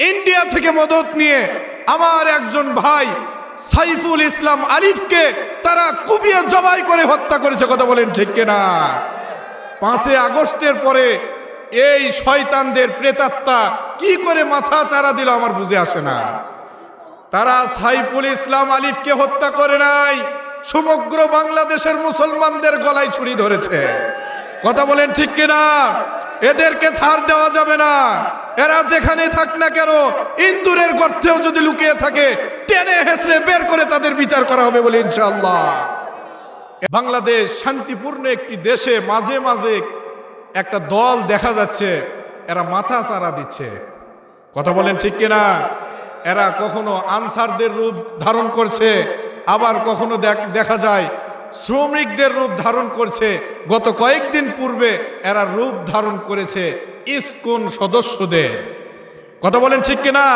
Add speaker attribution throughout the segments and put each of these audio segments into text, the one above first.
Speaker 1: India থেকে মদত নিয়ে আমার একজন ভাই সাইফুল ইসলাম আলিফকে তারা কুপিয়ে জবাই করে হত্যা করেছে, কথা বলেন ঠিক কিনা? পাঁচে আগস্টের পরে এই শয়তানদের প্রেতাত্মা কি করে মাথা চারা দিল আমার বুঝে আসে না। তারা সাইফুল ইসলাম আলিফকে হত্যা করে নাই, সমগ্র বাংলাদেশের মুসলমানদের গলায় ছুরি ধরেছে। কথা বলেন ঠিক কিনা? এদেরকে ছাড় দেওয়া যাবে না। এরা যেখানে থাক না কেন, ইন্দুরের গর্তেও যদি লুকিয়ে থাকে, টেনে হেসড়ে বের করে তাদের বিচার করা হবে বলে ইনশাল্লাহ বাংলাদেশ শান্তিপূর্ণ একটি দেশে মাঝে মাঝে একটা দল দেখা যাচ্ছে, এরা মাথা চারা দিচ্ছে। কথা বলেন ঠিক কিনা? এরা কখনো আনসারদের রূপ ধারণ করছে, আবার কখনো দেখ- দেখা যায় শ্রমিকদের রূপ ধারণ করছে। গত কয়েকদিন পূর্বে এরা রূপ ধারণ করেছে ইস্কুন সদস্যদের? কথা বলেন ঠিক কিনা?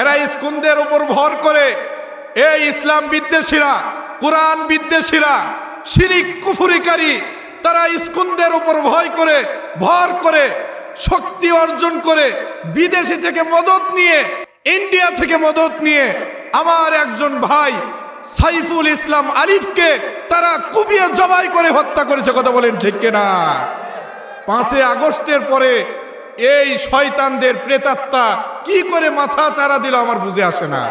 Speaker 1: এরা ইস্কুনদের উপর ভর করে? এই ইসলাম বিদ্বেষীরা, কোরআন বিদ্বেষীরা, শিরিক কুফুরিকারী, তারা ইস্কুনদের উপর ভয় করে, ভর করে, শক্তি অর্জন করে, বিদেশি থেকে মদত নিয়ে, ইন্ডিয়া থেকে মদত নিয়ে, আমার একজন ভাই সাইফুল ইসলাম আলিফকে তারা কুপিয়ে জবাই করে হত্যা করেছে, কথা বলেন ঠিক কিনা? পাঁচই আগস্টের পরে এই শয়তানদের প্রেতাত্মা কি করে মাথা চারা দিল আমার বুঝে আসে না।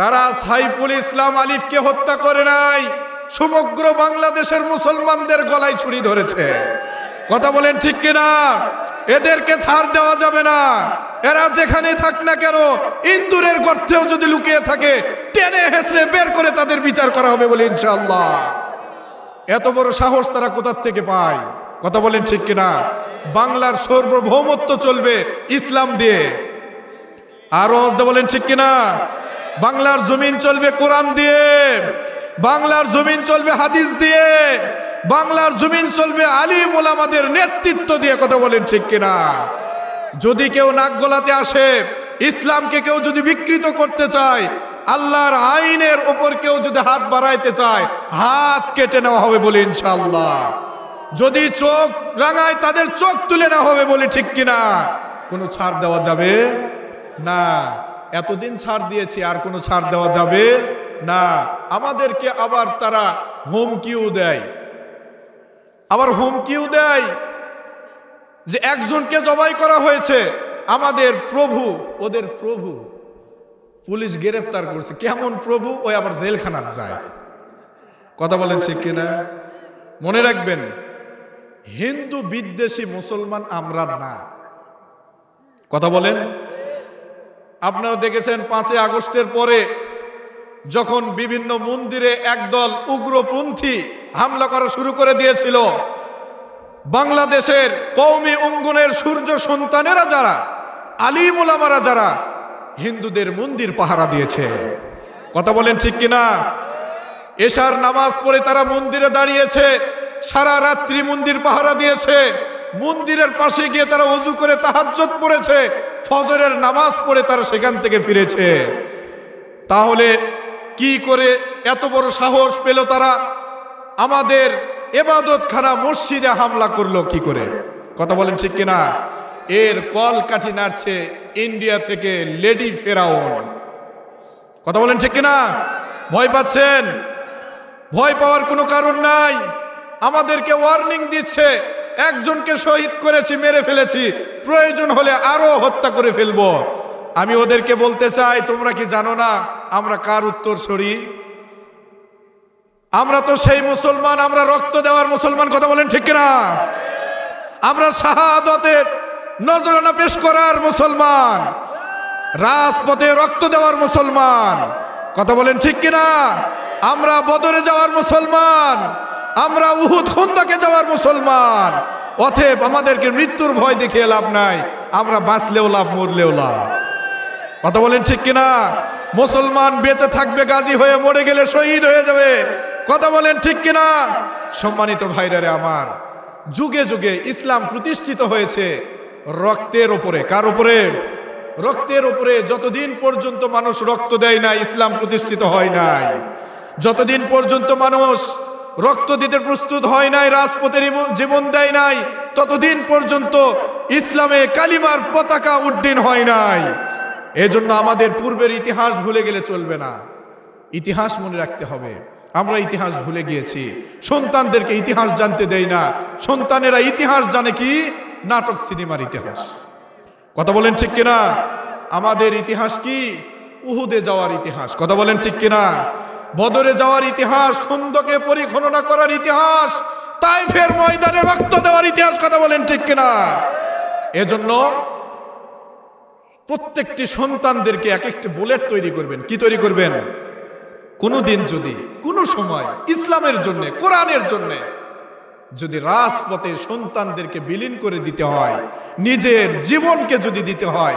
Speaker 1: তারা সাইফুল ইসলাম আলিফকে হত্যা করে নাই, সমগ্র বাংলাদেশের মুসলমানদের গলায় ছুরি ধরেছে। কথা বলেন ঠিক কিনা? এদেরকে ছাড় দেওয়া যাবে না। এরা যেখানে থাক না কেন, ইন্দুরের গর্তেও যদি লুকিয়ে থাকে, টেনে হেসড়ে বের করে তাদের বিচার করা হবে বলে ইনশাল্লাহ এত বড় সাহস তারা কোথার থেকে পায়? কথা বলেন ঠিক কিনা? বাংলার সর্বভৌমত্ব চলবে ইসলাম দিয়ে। আরও আওয়াজটা বলেন ঠিক কিনা? বাংলার জমিন চলবে কোরআন দিয়ে। বাংলার জমিন চলবে হাদিস দিয়ে। বাংলার জমিন চলবে আলিম ওলামাদের নেতৃত্ব দিয়ে কথা বলেন ঠিক কিনা? যদি কেউ নাক গলাতে আসে, ইসলামকে কেউ যদি বিকৃত করতে চায়, আল্লাহর আইনের ওপর কেউ যদি হাত বাড়াইতে চায়, হাত কেটে নেওয়া হবে বলে ইনশাআল্লাহ। যদি চোখ রাঙায় তাদের চোখ তুলে না হবে বলে ঠিক কিনা? কোনো ছাড় দেওয়া যাবে? না। এতদিন ছাড় দিয়েছি, আর কোনো ছাড় দেওয়া যাবে? না। আমাদেরকে আবার তারা হুমকিও দেয়। আবার হুমকিও দেয় যে একজনকে জবাই করা হয়েছে। আমাদের প্রভু, ওদের প্রভু। পুলিশ গ্রেফতার করছে। কেমন প্রভু? ওই আবার জেলখানাত যায়। কথা বলেন ঠিক কিনা? মনে রাখবেন হিন্দু বিদ্বেষী মুসলমান আমরা না। কথা বলেন। আপনারা দেখেছেন পাঁচই আগস্টের পরে যখন বিভিন্ন মন্দিরে একদল উগ্রপন্থী হামলা করা শুরু করে দিয়েছিল, বাংলাদেশের কৌমি অঙ্গনের সূর্য সন্তানেরা যারা আলিম ওলামারা যারা, হিন্দুদের মন্দির পাহারা দিয়েছে। কথা বলেন ঠিক কিনা? এশার নামাজ পড়ে তারা মন্দিরে দাঁড়িয়েছে সারা রাত্রি মন্দির পাহারা দিয়েছে। মন্দিরের পাশে গিয়ে তারা অজু করে তাহাজ্জত পড়েছে, ফজরের নামাজ পড়ে তারা সেখান থেকে ফিরেছে। তাহলে কি করে এত বড় সাহস পেল তারা? আমাদের এবাদত এবাদতখানা মসজিদে হামলা করল কি করে? কথা বলেন ঠিক কিনা? এর কল কাঠি নাড়ছে ইন্ডিয়া থেকে লেডি ফেরাউন। কথা বলেন ঠিক কিনা? ভয় পাচ্ছেন? ভয় পাওয়ার কোনো কারণ নাই। আমাদেরকে ওয়ার্নিং দিচ্ছে, একজনকে শহীদ করেছি, মেরে ফেলেছি, প্রয়োজন হলে আরও হত্যা করে ফেলব। আমি ওদেরকে বলতে চাই, তোমরা কি জানো না, আমরা কার উত্তর সরি আমরা তো সেই মুসলমান, আমরা রক্ত দেওয়ার মুসলমান, কথা বলেন ঠিক কিনা? আমরা শাহাদতের নজরানা পেশ করার মুসলমান, রাজপথে রক্ত দেওয়ার মুসলমান, কথা বলেন ঠিক কিনা? আমরা বদরে যাওয়ার মুসলমান আমরা উহুদ খুন্দাকে যাওয়ার মুসলমান। অথেব আমাদেরকে মৃত্যুর ভয় দেখিয়ে লাভ নাই। আমরা বাঁচলেও লাভ, মরলেও লাভ। কথা বলেন ঠিক কিনা? মুসলমান বেঁচে থাকবে, গাজী হয়ে মরে গেলে শহীদ হয়ে যাবে। কথা বলেন ঠিক কিনা? সম্মানিত ভাইরারে আমার, যুগে যুগে ইসলাম প্রতিষ্ঠিত হয়েছে রক্তের ওপরে কার উপরে? রক্তের উপরে। যতদিন পর্যন্ত মানুষ রক্ত দেয় না, ইসলাম প্রতিষ্ঠিত হয় নাই। যতদিন পর্যন্ত মানুষ রক্ত দিতে প্রস্তুত হয় নাই, রাজপথের জীবন দেয় নাই। ততদিন পর্যন্ত ইসলামে কালিমার পতাকা উড্ডীন হয় নাই। এজন্য আমাদের পূর্বের ইতিহাস ভুলে গেলে চলবে না। ইতিহাস মনে রাখতে হবে। আমরা ইতিহাস ভুলে গিয়েছি। সন্তানদেরকে ইতিহাস জানতে দেই না। সন্তানেরা ইতিহাস জানে কি? নাটক, সিনেমার ইতিহাস। কথা বলেন ঠিক কিনা? আমাদের ইতিহাস কি? উহুদে যাওয়ার ইতিহাস। কথা বলেন ঠিক কিনা? বদরে যাওয়ার ইতিহাস, খন্দকে পরিখননা করার ইতিহাস তাই ফের ময়দানে রক্ত দেওয়ার ইতিহাস কথা বলেন ঠিক কিনা? এজন্য প্রত্যেকটি সন্তানদেরকে এক একটি বুলেট তৈরি করবেন। কি তৈরি করবেন? কোনো দিন যদি, কোনো সময়, ইসলামের জন্য, কোরআনের জন্য যদি রাজপথে সন্তানদেরকে বিলীন করে দিতে হয়, নিজের জীবনকে যদি দিতে হয়,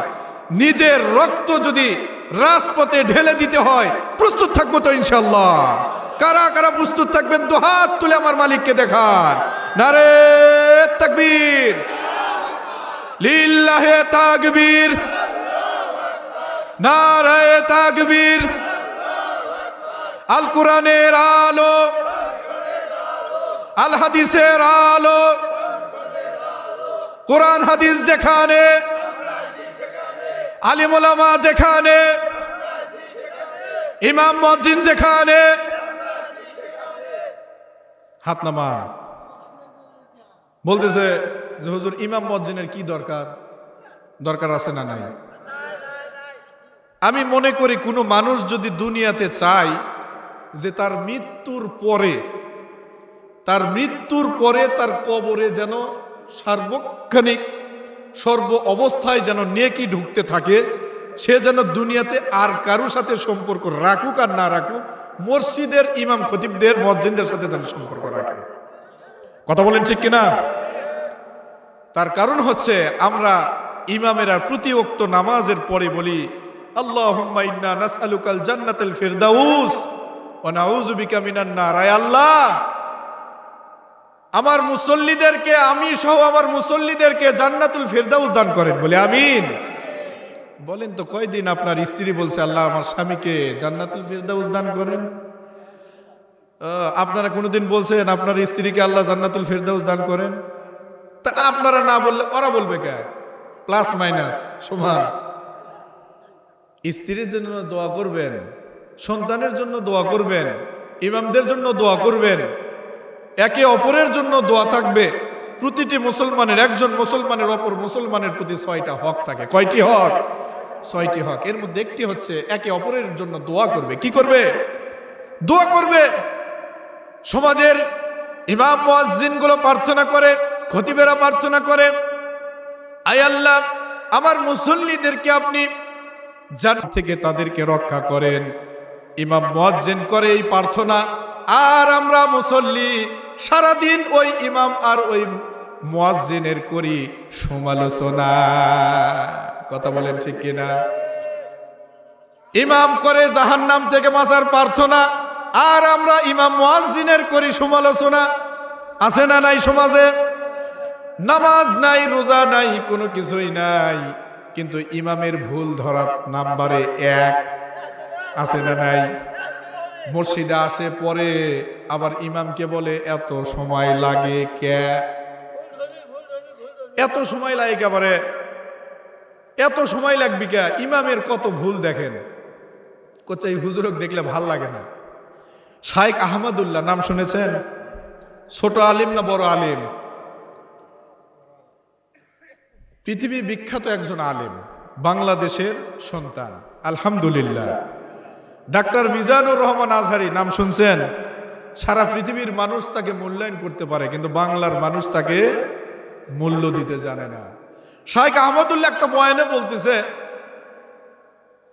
Speaker 1: নিজের রক্ত যদি রাজপথে ঢেলে দিতে হয়। প্রস্তুত থাকব তো ইনশাল্লাহ কারা কারা প্রস্তুত থাকবেন তো হাত তুলে আমার মালিককে দেখান। নারে তাকবীর। লিল্লাহে তাকবীর। নারায়ে তাকবীর। আল কোরআনের আলো। আল হাদিসের আলো। কোরআন হাদিস যেখানে আলিমুলামা যেখানে, ইমাম মসজিদ যেখানে, হাত নামান। বলতেছে যে, হুজুর, ইমাম মসজিদের কি দরকার? দরকার আছে না নাই? আমি মনে করি কোনো মানুষ যদি দুনিয়াতে চায় যে তার মৃত্যুর পরে, তার মৃত্যুর পরে তার কবরে যেন সার্বক্ষণিক সর্ব অবস্থায় যেন নেকি ঢুকতে থাকে, সে যেন দুনিয়াতে আর কারোর সাথে সম্পর্ক রাখুক আর না রাখুক, মসজিদের ইমাম খতিবদের মসজিদদের সাথে যেন সম্পর্ক রাখে। কথা বলেন ঠিক কিনা? তার কারণ হচ্ছে আমরা ইমামেরা প্রতিওক্ত নামাজের পরে বলি আল্লাহ ইন্না নাসআলুকাল জান্নাতুল ফিরদাউস ওয়া নাউযু বিকা মিনান নার। আয় আল্লাহ আমার মুসল্লিদেরকে, আমি সহ আমার মুসল্লিদেরকে জান্নাতুল ফেরদাউস দান করেন বলে আমিন। বলেন তো, কয়দিন আপনার স্ত্রী বলছে, আল্লাহ আমার স্বামীকে জান্নাতুল ফেরদাউস দান করেন আপনারা কোনোদিন বলছেন, আপনার স্ত্রীকে আল্লাহ জান্নাতুল ফেরদাউস দান করেন তা আপনারা না বললে, ওরা বলবে কে? প্লাস মাইনাস, সমান। স্ত্রীর জন্য দোয়া করবেন, সন্তানের জন্য দোয়া করবেন, ইমামদের জন্য দোয়া করবেন। একে অপরের জন্য দোয়া থাকবে। প্রতিটি মুসলমানের, একজন মুসলমানের অপর মুসলমানের প্রতি ছয়টা হক থাকে। কয়টি হক? ছয়টি হক। এর মধ্যে একটি হচ্ছে একে অপরের জন্য দোয়া করবে। কি করবে? দোয়া করবে। সমাজের ইমাম, মুয়াজ্জিনগুলো প্রার্থনা করে, খতিবেরা প্রার্থনা করে। আয় আল্লাহ, আমার মুসল্লিদেরকে আপনি যান থেকে তাদেরকে রক্ষা করেন। ইমাম, মুয়াজ্জিন করে এই প্রার্থনা। আর আমরা মুসল্লি সারাদিন ওই ইমাম আর ওই মুয়াজ্জিনের করি সমালোচনা। কথা বলেন ঠিক কিনা? ইমাম করে জাহান্নাম থেকে বাঁচার প্রার্থনা, আর আমরা ইমাম মুয়াজ্জিনের করি সমালোচনা। আছে না নাই সমাজে? নামাজ নাই, রোজা নাই, কোনো কিছুই নাই। কিন্তু ইমামের ভুল ধরা নাম্বারে এক। আছে না নাই? মসজিদে আসে পরে আবার ইমামকে বলে, এত সময় লাগে কে? এত সময় লাগে একেবারে এত সময় লাগবে কে? ইমামের কত ভুল দেখেন। কোথায় এই হুজুরক দেখলে ভালো লাগে না। শাইখ আহমদুল্লাহ, নাম শুনেছেন? ছোট আলিম না বড় আলিম? পৃথিবী বিখ্যাত একজন আলিম, বাংলাদেশের সন্তান, আলহামদুলিল্লাহ। ডাক্তার মিজানুর রহমান আজহারি, নাম শুনছেন? সারা পৃথিবীর মানুষ তাকে মূল্যায়ন করতে পারে, কিন্তু বাংলার মানুষ তাকে মূল্য দিতে জানে না। শাইখ আহমদুল্লাহ একটা বয়ানে বলতেছে,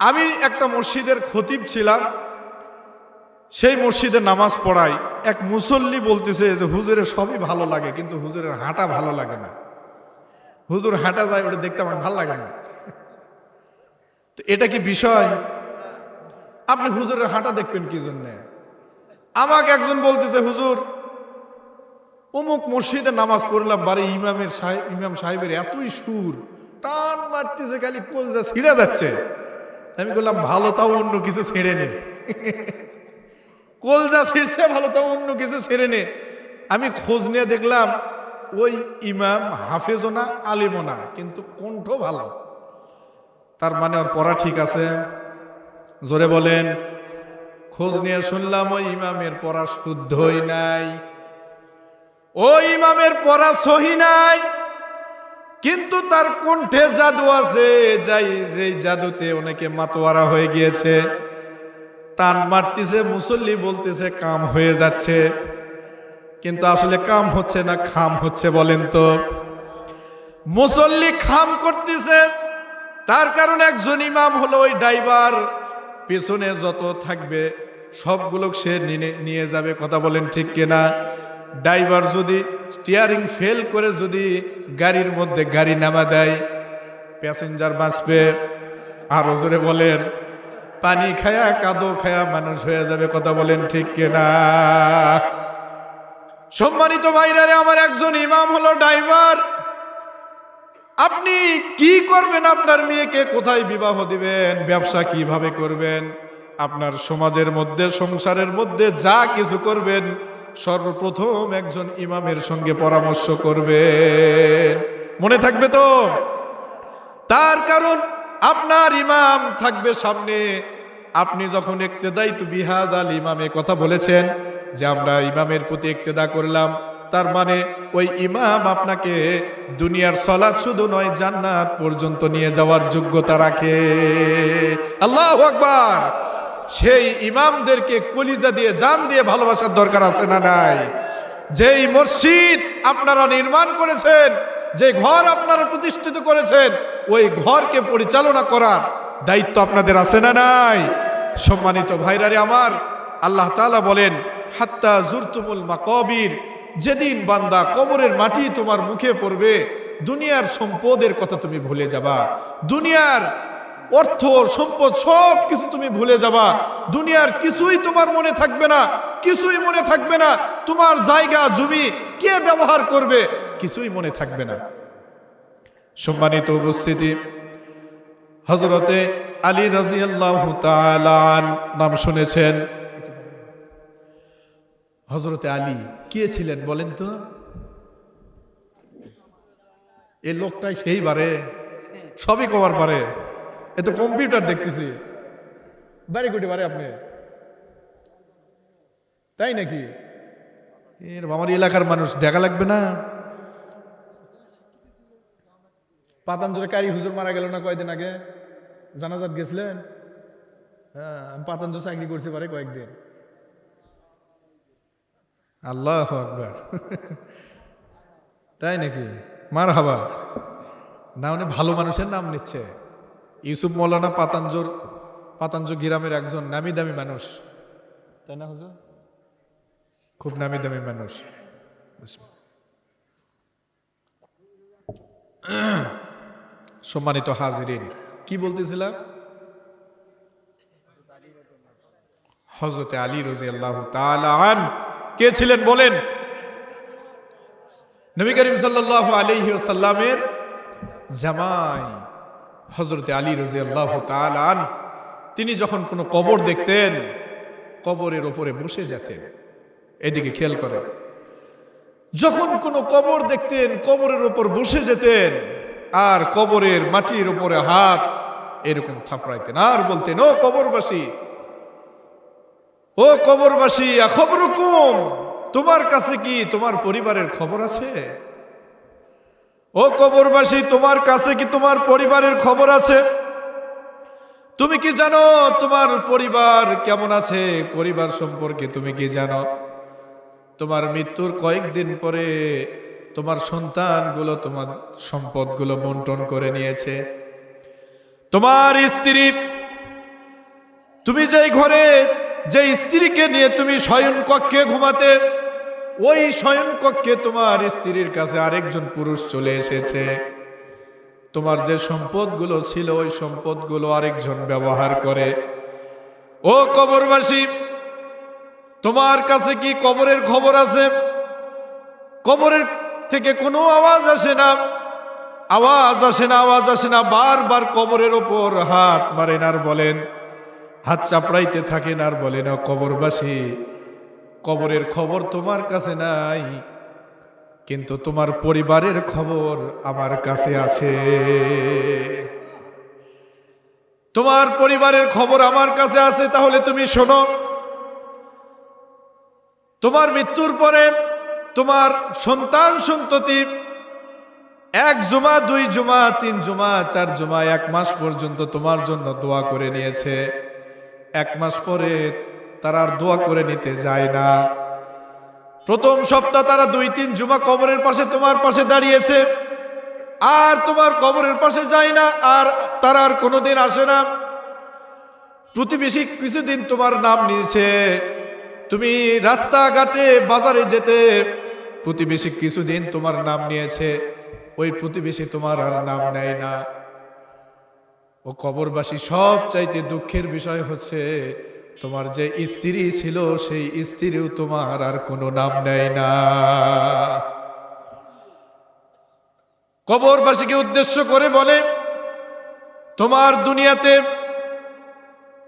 Speaker 1: আমি একটা মসজিদের খতিব ছিলাম, সেই মসজিদে নামাজ পড়াই। এক মুসল্লি বলতেছে যে, হুজুরের সবই ভালো লাগে, কিন্তু হুজুরের হাঁটা ভালো লাগে না। হুজুর হাঁটা যায়, ওটা দেখতে আমার ভালো লাগে না। তো এটা কি বিষয়? আপনি হুজুরের হাঁটা দেখবেন কি জন্যে? আমাকে একজন বলতেছে, হুজুর, অমুক মসজিদে নামাজ পড়লাম, বাড়ি ইমামের সাহেব ইমাম সাহেবের এতই সুর, টান মারতেছে খালি কলজা ছিঁড়ে যাচ্ছে। আমি বললাম, ভালো তাও অন্য কিছু ছেড়ে নে। কলজা ছিঁড়ছে, ভালো তাও অন্য কিছু ছেড়ে নে। আমি খোঁজ নিয়ে দেখলাম, ওই ইমাম হাফেজও না, আলিমও না, কিন্তু কণ্ঠ ভালো। তার মানে ওর পড়া ঠিক আছে। জোরে বলেন, খোঁজ নিয়ে শুনলাম ওই ইমামের পড়া শুদ্ধই নাই। ওই ইমামের পড়া সহি নাই, কিন্তু তার কণ্ঠে জাদু আছে, যাই, যেই জাদুতে অনেকে মাতোয়ারা হয়ে গিয়েছে। টান মারতেছে, মুসল্লি বলতেছে, কাম হয়ে যাচ্ছে। কিন্তু আসলে কাম হচ্ছে না, খাম হচ্ছে বলেন তো। মুসল্লি খাম করতেছে, তার কারণ একজন ইমাম হলো ওই ড্রাইভার। পেছনে যত থাকবে, সবগুলো সে নিয়ে যাবে, কথা বলেন ঠিক কিনা? ড্রাইভার যদি স্টিয়ারিং ফেল করে যদি গাড়ির মধ্যে গাড়ি নামা দেয় প্যাসেঞ্জার বাঁচবে। আরও জোরে বলেন, পানি খায়া, কাদো খায়া মানুষ হয়ে যাবে, কথা বলেন ঠিক কিনা? সম্মানিত ভাইরারে আমার একজন ইমাম হলো ড্রাইভার। আপনি কি করবেন? আপনার মেয়েকে কোথায় বিবাহ দিবেন? ব্যবসা কীভাবে করবেন? আপনার সমাজের মধ্যে, সংসারের মধ্যে যা কিছু করবেন, সর্বপ্রথম একজন ইমামের সঙ্গে পরামর্শ করবেন। মনে থাকবে তো? তার কারণ আপনার ইমাম থাকবে সামনে। আপনি যখন একতেদাই তু বিহাজ আল ইমামে কথা বলেছেন যে আমরা ইমামের প্রতি একতেদা করলাম তার মানে ওই ইমাম আপনাকে দুনিয়ার সলাৎ শুধু নয়, জান্নাত পর্যন্ত নিয়ে যাওয়ার যোগ্যতা রাখে। আল্লাহ আকবার! সেই ইমামদেরকে কলিজা দিয়ে, জান দিয়ে ভালোবাসার দরকার আছে না নাই? যেই মসজিদ আপনারা নির্মাণ করেছেন, যে ঘর আপনারা প্রতিষ্ঠিত করেছেন, ওই ঘরকে পরিচালনা করার দায়িত্ব আপনাদের আছে না নাই? সম্মানিত ভাইরারে আমার, আল্লাহ তাআলা বলেন, হাত্তা জুরতুমুল মাকবির যেদিন বান্দা কবরের মাটি তোমার মুখে পড়বে, দুনিয়ার সম্পদের কথা তুমি ভুলে যাবা। দুনিয়ার অর্থ, সম্পদ সব কিছু তুমি ভুলে যাবা। দুনিয়ার কিছুই তোমার মনে থাকবে না, কিছুই মনে থাকবে না। তোমার জায়গা, জমি কে ব্যবহার করবে, কিছুই মনে থাকবে না। সম্মানিত উপস্থিতি হজরতে আলী রাজিয়াল্লাহ নাম শুনেছেন। হজরতে আলী কে ছিলেন বলেন তো? এই লোকটাই সেই বারে, সবই কবার পারে এ তো কম্পিউটার দেখতেছি। বারে কুটি বারে আপনি। তাই নাকি? এর আমার এলাকার মানুষ, দেখা লাগবে না। পাতাঞ্জলে কারি হুজুর মারা গেল না কয়দিন আগে? জানাজাত গেছিলেন? হ্যাঁ আমি পাতাঞ্জল চাকরি করছি পারে কয়েকদিন। আল্লাহ আকবার। তাই নাকি? মার হাবা না, উনি ভালো মানুষের নাম নিচ্ছে। ইউসুফ মৌলানা পাতাঞ্জোর পাতাঞ্জ গ্রামের একজন নামি দামি মানুষ। তাই না হুজুর? খুব নামি দামি মানুষ। সম্মানিত হাজিরিন, কি বলতেছিলাম? হজরতে আলী রাজি আল্লাহ তালান কে ছিলেন বলেন? নবী করিম সাল্লাহ আলহি সাল্লামের জামাই হজরতে আলী রাজি আল্লাহ তালান তিনি যখন কোনো কবর দেখতেন, কবরের ওপরে বসে যেতেন। এদিকে খেয়াল করেন, যখন কোনো কবর দেখতেন, কবরের ওপর বসে যেতেন, আর কবরের মাটির উপরে হাত, এরকম থাপড়াইতেন। আর বলতেন, ও কবরবাসী ও কবরবাসী খবরকম। তোমার কাছে কি তোমার পরিবারের খবর আছে? ও কবরবাসী, তোমার কাছে কি তোমার পরিবারের খবর আছে? তুমি কি জানো তোমার পরিবার কেমন আছে? পরিবার সম্পর্কে তুমি কি জানো? তোমার মৃত্যুর কয়েকদিন পরে তোমার সন্তানগুলো তোমার সম্পদগুলো বন্টন করে নিয়েছে। তোমার স্ত্রী, তুমি যেই ঘরে যে স্ত্রীকে নিয়ে তুমি শয়ন কক্ষে ঘুমাতে, ওই শয়ন কক্ষে তোমার স্ত্রীর কাছে আরেকজন পুরুষ চলে এসেছে। তোমার যে সম্পদগুলো ছিল, ওই সম্পদগুলো আরেকজন ব্যবহার করে। ও কবরবাসী, তোমার কাছে কি কবরের খবর আছে? কবরের থেকে কোনো আওয়াজ আসে না। আওয়াজ আসে না, আওয়াজ আসে না। বারবার কবরের ওপর হাত মারেন আর বলেন হাত চাপড়াইতে থাকেন আর বলেন, "ও কবরবাসী, কবরের খবর তোমার কাছে নাই, কিন্তু তোমার পরিবারের খবর আমার কাছে আছে। তোমার পরিবারের খবর আমার কাছে আছে, তাহলে তুমি শোনো, তোমার মৃত্যুর পরে তোমার সন্তান সন্ততি এক জুমা, দুই জুমা, তিন জুমা, চার জুমা, এক মাস পর্যন্ত তোমার জন্য দোয়া করে নিয়েছে। এক মাস পরে তারা আর দোয়া করে নিতে যায় না। প্রথম সপ্তাহ তারা দুই, তিন জুমা কবরের পাশে তোমার পাশে দাঁড়িয়েছে। আর তোমার কবরের পাশে যায় না, আর তারা আর কোনোদিন আসে না। প্রতিবেশী কিছুদিন তোমার নাম নিয়েছে। তুমি রাস্তাঘাটে বাজারে যেতে প্রতিবেশী কিছুদিন তোমার নাম নিয়েছে। ওই প্রতিবেশী তোমার আর নাম নেয় না। ও কবরবাসী সব চাইতে দুঃখের বিষয় হচ্ছে, তোমার যে স্ত্রী ছিল, সেই স্ত্রীও তোমার আর কোনো নাম নেয় না। কবরবাসীকে উদ্দেশ্য করে বলে, তোমার দুনিয়াতে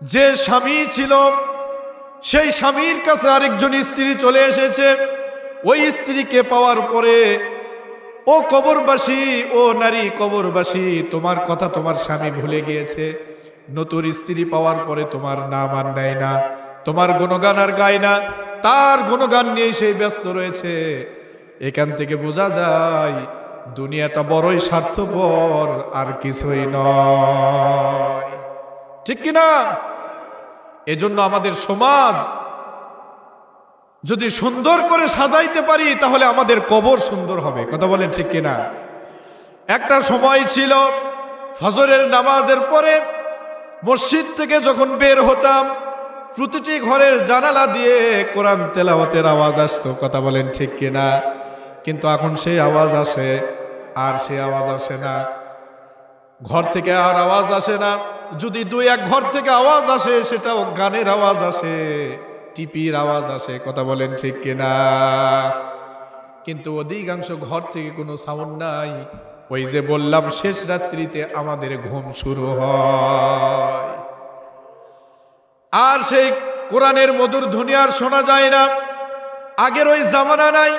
Speaker 1: যে স্বামী ছিল, সেই স্বামীর কাছে আরেকজন স্ত্রী চলে এসেছে। ওই স্ত্রীকে পাওয়ার পরে ও কবরবাসী, ও নারী কবরবাসী, তোমার কথা তোমার স্বামী ভুলে গিয়েছে। নতুন স্ত্রী পাওয়ার পরে তোমার নাম আর নেয় না, তোমার গুণগান আর গায় না, তার গুণগান নিয়ে সেই ব্যস্ত রয়েছে। এখান থেকে বোঝা যায়, দুনিয়াটা বড়ই স্বার্থপর, আর কিছুই নয়। ঠিক কিনা? এজন্য আমাদের সমাজ যদি সুন্দর করে সাজাইতে পারি, তাহলে আমাদের কবর সুন্দর হবে। কথা বলেন ঠিক কিনা? একটা সময় ছিল, ফজরের নামাজের পরে মসজিদ থেকে যখন বের হতাম, প্রতিটি ঘরের জানালা দিয়ে কোরআন তেলাওয়াতের আওয়াজ আসতো। কথা বলেন ঠিক কিনা? কিন্তু এখন সেই আওয়াজ আসে, আর সেই আওয়াজ আসে না। ঘর থেকে আর আওয়াজ আসে না। যদি দুই এক ঘর থেকে আওয়াজ আসে, সেটাও গানের আওয়াজ আসে। টিপির আওয়াজ আসে, কথা বলেন ঠিক কিনা? কিন্তু অধিকাংশ ঘর থেকে কোনো সাউন্ড নাই। ওই যে বললাম, শেষ রাত্রিতে আমাদের ঘুম শুরু হয়। আর সেই কোরআনের মধুর ধ্বনি আর শোনা যায় না। আগের ওই জামানা নাই,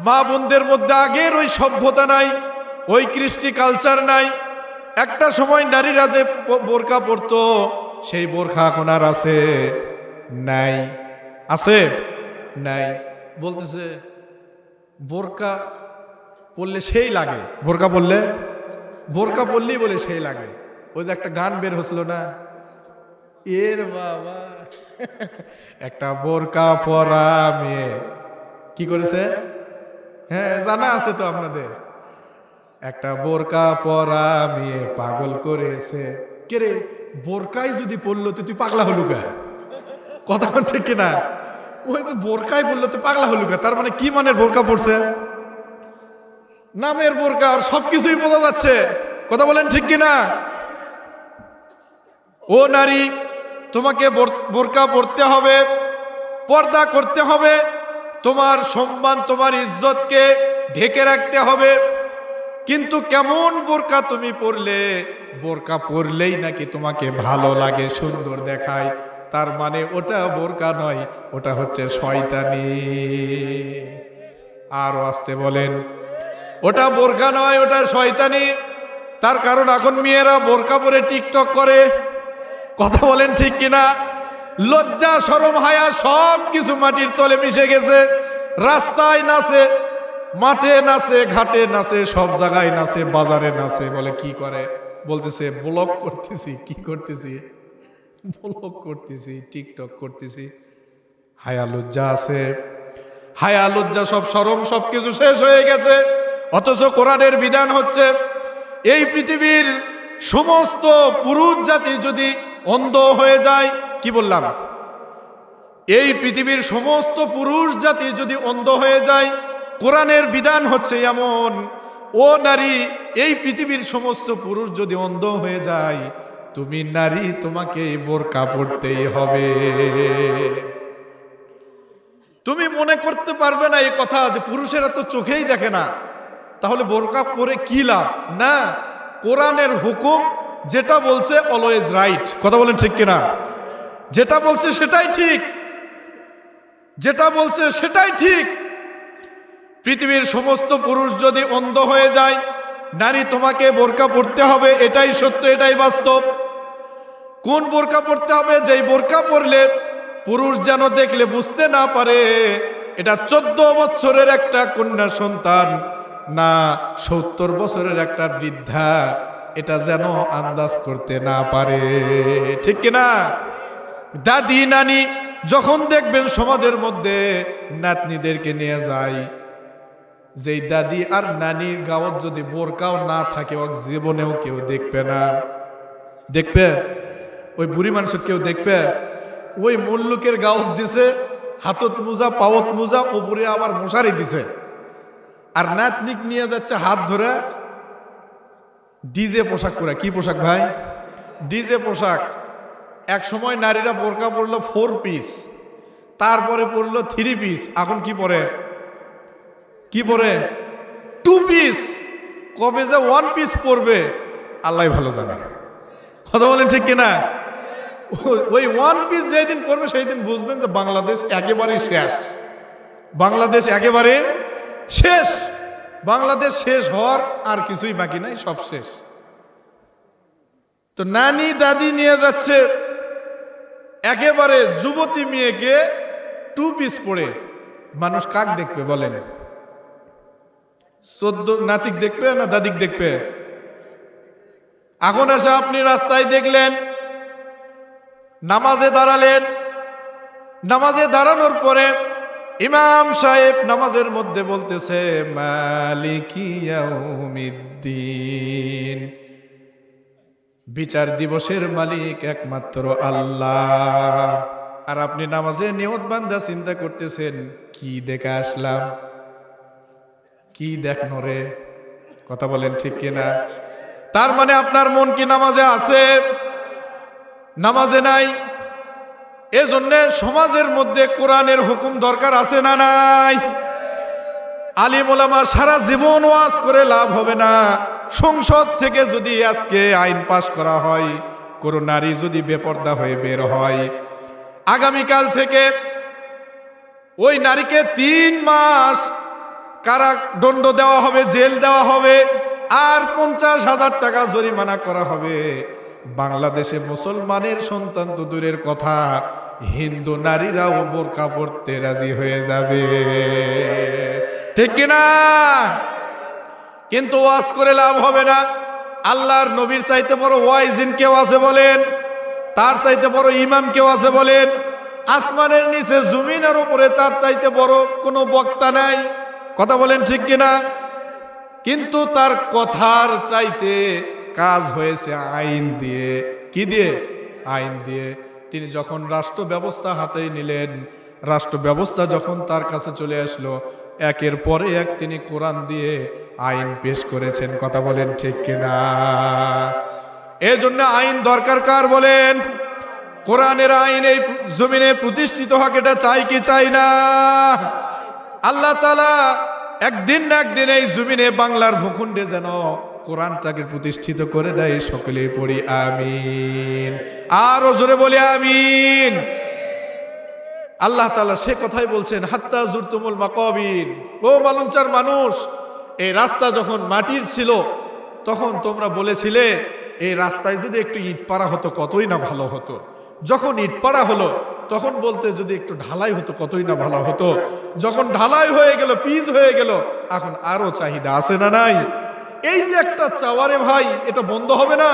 Speaker 1: মা বোনদের মধ্যে আগের ওই সভ্যতা নাই, ওই কৃষ্টি কালচার নাই। একটা সময় নারীরা যে বোরখা পরতো, সেই বোরখা এখন আর আছে। নাই। আছে? নাই। বলতেছে বোরকা পরলে সেই লাগে। বোরকা পরলে? বোরকা পরলেই বলে সেই লাগে। ওই একটা গান বের হচ্ছিল না? এর বাবা। একটা বোরকা পরা মেয়ে। কি করেছে? হ্যাঁ জানা আছে তো আপনাদের। একটা বোরকা পরা মেয়ে পাগল করেছে। কে রে? বোরকাই যদি পড়ল তো তুই পাগলা হলু কা কথা ঠিক কিনা? ওই বোরকাই বলল তো পাগলা হলু কা? তার মানে কি মানের বোরকা পড়ছে? নামের বোরকা সব কিছুই বোঝা যাচ্ছে। কথা বলেন ঠিক কিনা? ও নারী, তোমাকে বোর- বোরকা পড়তে হবে, পর্দা করতে হবে, তোমার সম্মান, তোমার ইজ্জতকে ঢেকে রাখতে হবে। কিন্তু কেমন বোরকা তুমি পরলে? বোরকা পরলেই নাকি তোমাকে ভালো লাগে, সুন্দর দেখায়। তার মানে ওটা বোরকা নয়, ওটা হচ্ছে শয়তানি। আর আসতে বলেন, ওটা বোরকা নয়, ওটা শয়তানি। তার কারণ এখন মেয়েরা বোরকা পরে টিকটক করে। কথা বলেন ঠিক কিনা? লজ্জা সরম হায়া, সব কিছু মাটির তলে মিশে গেছে। রাস্তায় নাচে, মাঠে নাচে, ঘাটে নাচে, সব জায়গায় নাচে, বাজারে নাচে, বলে কি করে? বলতেছে ব্লগ করতেছি, কি করতেছি? ব্লগ করতেছি টিকটক করতেছি। হায়া লজ্জা আছে। হায়া লজ্জা সব সরম, সব কিছু শেষ হয়ে গেছে। অথচ কোরআনের বিধান হচ্ছে, এই পৃথিবীর সমস্ত পুরুষ জাতি যদি অন্ধ হয়ে যায়, কি বললাম? এই পৃথিবীর সমস্ত পুরুষ জাতি যদি অন্ধ হয়ে যায়, কোরআনের বিধান হচ্ছে এমন, ও নারী, এই পৃথিবীর সমস্ত পুরুষ যদি অন্ধ হয়ে যায় তুমি নারী, তোমাকে বোরকা পড়তেই হবে। তুমি মনে করতে পারবে না এই কথা যে পুরুষেরা তো চোখেই দেখে না। তাহলে বোরকা পরে কি লাভ? না, কোরআনের হুকুম যেটা বলছে অলওয়েজ রাইট কথা বলেন ঠিক কিনা? যেটা বলছে সেটাই ঠিক। যেটা বলছে সেটাই ঠিক। পৃথিবীর সমস্ত পুরুষ যদি অন্ধ হয়ে যায়, নারী তোমাকে বোরকা পড়তে হবে, এটাই সত্য, এটাই বাস্তব। কোন বোরকা পড়তে হবে? যেই বোরকা পরলে পুরুষ যেন দেখলে বুঝতে না পারে, এটা চোদ্দ বছরের একটা কন্যা সন্তান না সত্তর বছরের একটা বৃদ্ধা, এটা যেন আন্দাজ করতে না পারে। ঠিক কিনা দাদি, নানি যখন দেখবেন সমাজের মধ্যে নাতনিদেরকে নিয়ে যায়, যেই দাদি আর নানির গাঁৱত যদি বোরকাও না থাকে ওক জীবনেও কেউ দেখবে না। দেখবে? ওই বুড়ি মানুষ কেউ দেখবে? ওই মুল্লুকের গাঁৱত দিছে, হাতত মোজা, পাওত মোজা, উপরে আবার মশারি দিছে। আর নাতনিক নিয়ে যাচ্ছে হাত ধরে। ডিজে পোশাক পরে। কি পোশাক ভাই? ডিজে পোশাক। এক সময় নারীরা বোরকা পরলো ফোর পিস, তারপরে পরলো থ্রি পিস। এখন কি পরে? কি পরে? Two piece. কবে যে ওয়ান পিস পরবে, আল্লাহ ভালো জানে। কথা বলেন ঠিক কিনা? ওই ওয়ান পিস যেদিন পড়বে সেই দিন বুঝবেন যে বাংলাদেশ একেবারে শেষ। বাংলাদেশ একেবারে শেষ। বাংলাদেশ শেষ হওয়ার আর কিছুই বাকি নাই, সব শেষ। তো নানি দাদি নিয়ে যাচ্ছে একেবারে যুবতী মেয়েকে টু পিস পরে। মানুষ কাক দেখবে বলেন? চোদ্দ নাতিক দেখবে না দাদিক দেখবে? এখন এসে আপনি রাস্তায় দেখলেন নামাজে দাঁড়ালেন। নামাজে দাঁড়ানোর পরে ইমাম সাহেব নামাজের মধ্যে বলতেছে বিচার দিবসের মালিক একমাত্র আল্লাহ। আর আপনি নামাজে নিয়ত বান্ধা চিন্তা করতেছেন, কি দেখে আসলাম? কি দেখনো রে? কথা বলেন ঠিক কিনা? তার মানে আপনার মন কি নামাজে আছে? নামাজে নাই। এজন্য সমাজের মধ্যে কোরআনের হুকুম দরকার আছে না নাই? আলিম ওলামা সারা জীবন ওয়াজ করে লাভ হবে না। সংসদ থেকে যদি আজকে আইন পাশ করা হয়, কোনো নারী যদি বেপর্দা হয়ে বের হয়, আগামীকাল থেকে ওই নারীকে তিন মাস কারা দণ্ড দেওয়া হবে, জেল দেওয়া হবে, আর পঞ্চাশ হাজার টাকা জরিমানা করা হবে। বাংলাদেশে মুসলমানের সন্তান তো দূরের কথা। হিন্দু নারীরাও বোরকা পড়তে রাজি হয়ে যাবে। ঠিক কিনা? কিন্তু ওয়াজ করে লাভ হবে না। আল্লাহর নবীর চাইতে বড় ওয়াইজিন কেউ আছে বলেন? তার চাইতে বড় ইমাম কেউ আছে বলেন? আসমানের নিচে জমিনের উপরে চার চাইতে বড় কোনো বক্তা নাই। কথা বলেন ঠিক কিনা? কিন্তু তার কথার চাইতে কাজ হয়েছে আইন দিয়ে। কি দিয়ে? আইন দিয়ে। তিনি যখন রাষ্ট্র ব্যবস্থা হাতে নিলেন রাষ্ট্র ব্যবস্থা যখন তার কাছে চলে আসলো, একের পরে এক তিনি কোরআন দিয়ে আইন পেশ করেছেন। কথা বলেন ঠিক কিনা? এই জন্য আইন দরকার কার বলেন? কোরআনের আইন এই জমিনে প্রতিষ্ঠিত হোক, এটা চাই কি চাই না? আল্লাহ তালা একদিন না একদিন এই জমিনে বাংলার ভূখণ্ডে যেন কোরআনটাকে প্রতিষ্ঠিত করে দেয় সকলে পড়ি, আমিন। আরও জোরে বলি, আমিন। আল্লাহ তালা সে কথাই বলছেন, হাত্তা জুরতুমুল মাকবিন ও মালঞ্চার মানুষ, এই রাস্তা যখন মাটির ছিল, তখন তোমরা বলেছিলে, এই রাস্তায় যদি একটু ইট পাড়া হতো, কতই না ভালো হতো। যখন ইট পাড়া হলো, তখন বলতে যদি একটু ঢালাই হতো, কতই না ভালো হতো। যখন ঢালাই হয়ে গেল, পিচ হয়ে গেল, এখন আরও চাহিদা আছে না নাই? এই যে একটা চাওয়ারে ভাই, এটা বন্ধ হবে না।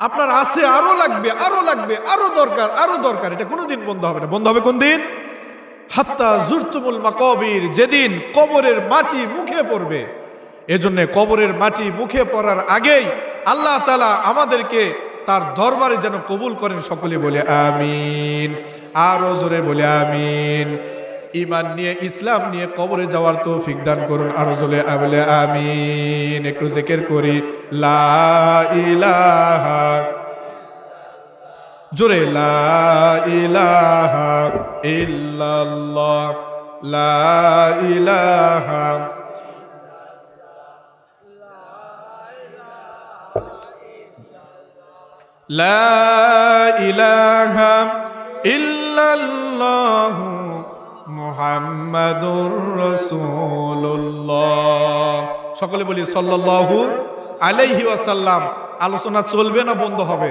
Speaker 1: আপনার আছে, আরও লাগবে আরও লাগবে, আরও দরকার আরও দরকার। এটা কোনোদিন বন্ধ হবে না। বন্ধ হবে কোন দিন? হাত্তা জুরতুমুল মাকবির, যেদিন কবরের মাটি মুখে পড়বে। এজন্য কবরের মাটি মুখে পড়ার আগেই আল্লাহ তালা আমাদেরকে তার দরবারে যেন কবুল করেন সকলে বলে আমিন। আরও জোরে বলে আমিন। ইমান নিয়ে, ইসলাম নিয়ে কবরে যাওয়ার তো ফিকদান করুন। আরও জলে আবলে আমিন। একটু জেকের করি। লা ইলাহা। জোরে লা ইলাহা ইল্লাল্লাহ। লা লা মুহাম্মাদুর রাসূলুল্লাহ। সকলে বলি সাল্লাল্লাহু আলাইহি ওয়াসাল্লাম। আলোচনা চলবে না বন্ধ হবে?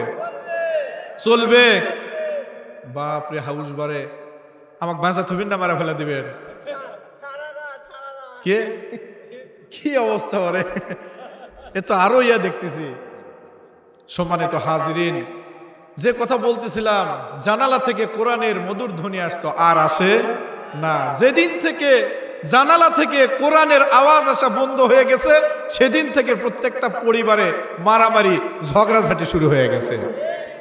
Speaker 1: চলবে। বাপ রে, হাউস বারে। আমাকে বাঁচা থবিন না, মারা ফেলা দিবেন। কে? কি অবস্থা করে এ তো আরও ইয়া দেখতেছি। সম্মানিত হাজিরিন, যে কথা বলতেছিলাম, জানালা থেকে কোরআনের মধুর ধ্বনি আসতো, আর আসে না। যেদিন থেকে জানালা থেকে কোরআনের আওয়াজ আসা বন্ধ হয়ে গেছে, সেদিন থেকে প্রত্যেকটা পরিবারে মারামারি, ঝগড়াঝাটি শুরু হয়ে গেছে।